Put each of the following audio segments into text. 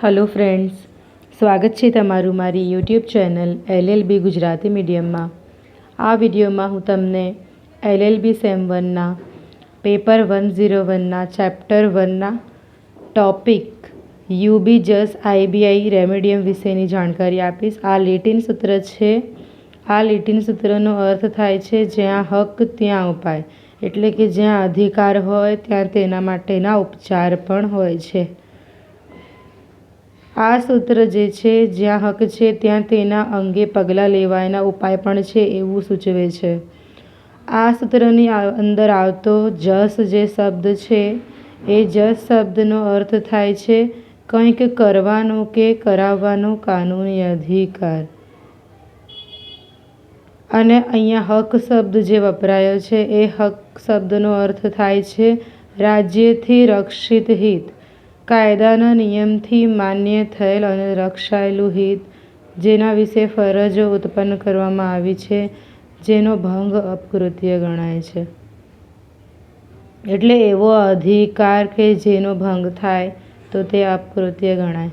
Hello friends સ્વાગત છે તમારું મારી યુટ્યુબ ચેનલ એલએલબી ગુજરાતી મીડિયમમાં આ વિડીયોમાં હું તમને એલએલબી સેમ વનના પેપર વન ઝીરો વનના chapter વનના topic ubi jus ibi remedium વિશેની જાણકારી આપીશ. આ લેટિન સૂત્ર છે. આ લેટિન સૂત્રનો અર્થ થાય છે જ્યાં હક, ત્યાં ઉપાય. એટલે કે જ્યાં અધિકાર હોય, ત્યાં તેના માટેના ઉપચાર પણ હોય છે. આ સૂત્ર જે છે, જ્યાં હક છે, ત્યાં તેના અંગે પગલાં લેવાયના ઉપાય પણ છે એવું સૂચવે છે. આ સૂત્રની અંદર આવતો જસ જે શબ્દ છે, એ જસ શબ્દનો અર્થ થાય છે કંઈક કરવાનો કે કરાવવાનો કાનૂની અધિકાર. અને અહીંયા હક શબ્દ જે વપરાયો છે, એ હક શબ્દનો અર્થ થાય છે રાજ્યથી રક્ષિત હિત. કાયદાના નિયમથી માન્ય થયેલ અને રક્ષાયેલું હિત, જેના વિશે ફરજો ઉત્પન્ન કરવામાં આવી છે, જેનો ભંગ અપકૃત્ય ગણાય છે. એટલે એવો અધિકાર કે જેનો ભંગ થાય, તો તે અપકૃત્ય ગણાય.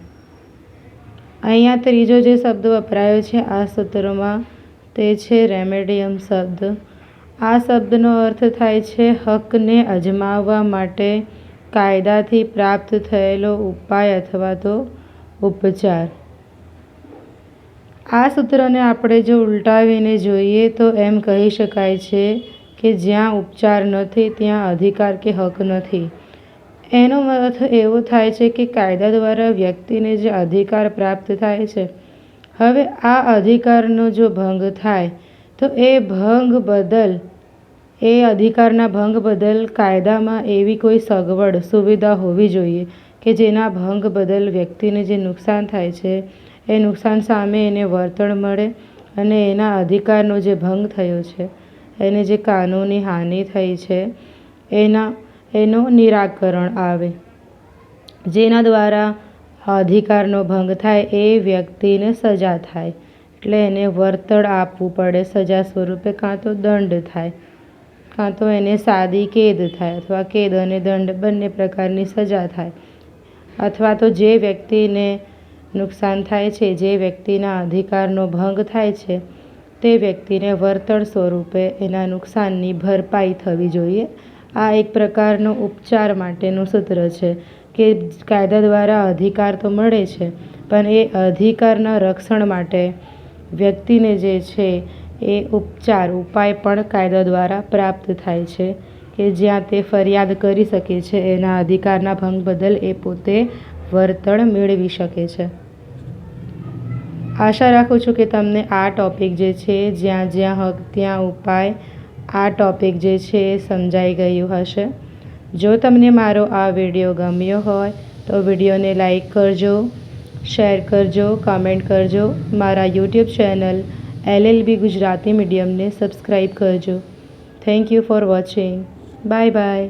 અહીંયા ત્રીજો જે શબ્દ વપરાયો છે, આ સૂત્રમાં તે છે રેમેડિયમ શબ્દ. આ શબ્દનો અર્થ થાય છે હકને અજમાવવા માટે કાયદાથી પ્રાપ્ત થયેલો ઉપાય અથવા તો ઉપચાર. આ સૂત્રને આપણે જો ઉલટાવીને જોઈએ તો એમ કહી શકાય છે કે જ્યાં ઉપચાર નથી, ત્યાં અધિકાર કે હક નથી. એનો અર્થ એવો થાય છે કે કાયદા દ્વારા વ્યક્તિને જે અધિકાર પ્રાપ્ત થાય છે. હવે આ અધિકારનો જો ભંગ થાય, તો એ ભંગ બદલ એ અધિકારના ભંગ બદલ કાયદામાં એવી કોઈ સગવડ, સુવિધા હોવી જોઈએ કે જેના ભંગ બદલ વ્યક્તિને જે નુકસાન થાય છે, એ નુકસાન સામે એને વળતર મળે અને એના અધિકારનો જે ભંગ થયો છે, એને જે કાનૂની હાનિ થઈ છે, એના, એનું નિરાકરણ આવે. જેના દ્વારા અધિકારનો ભંગ થાય એ વ્યક્તિને સજા થાય. એટલે એને વળતર આપવું પડે, સજા સ્વરૂપે કાં તો દંડ થાય. કાં તો એને સાદી કેદ થાય અથવા કેદ અને દંડ બંને પ્રકારની સજા થાય અથવા તો જે વ્યક્તિને નુકસાન થાય છે જે વ્યક્તિના અધિકારનો ભંગ થાય છે તે વ્યક્તિને વળતર સ્વરૂપે એના નુકસાનની ભરપાઈ થવી જોઈએ આ એક પ્રકારનો ઉપચાર માટેનું સૂત્ર છે કે કાયદા દ્વારા અધિકાર તો મળે છે, પણ એ અધિકારના રક્ષણ માટે વ્યક્તિને જે છે એ ઉપચાર, ઉપાય પણ કાયદા દ્વારા પ્રાપ્ત થાય છે કે જ્યાં તે ફરિયાદ કરી શકે છે, એના અધિકારના ભંગ બદલ એ પોતે વળતર મેળવી શકે છે. આશા રાખું છું કે તમને આ ટૉપિક જે છે, જ્યાં જ્યાં હક, ત્યાં ઉપાય, આ ટૉપિક જે છે એ સમજાઈ ગયું હશે. જો તમને મારો આ વીડિયો ગમ્યો હોય, તો વિડીયોને લાઈક કરજો, શેર કરજો, કમેન્ટ કરજો. મારા યુટ્યુબ ચેનલ એલએલબી ગુજરાતી મીડિયમને સબસ્ક્રાઈબ કરજો. Thank you for watching bye bye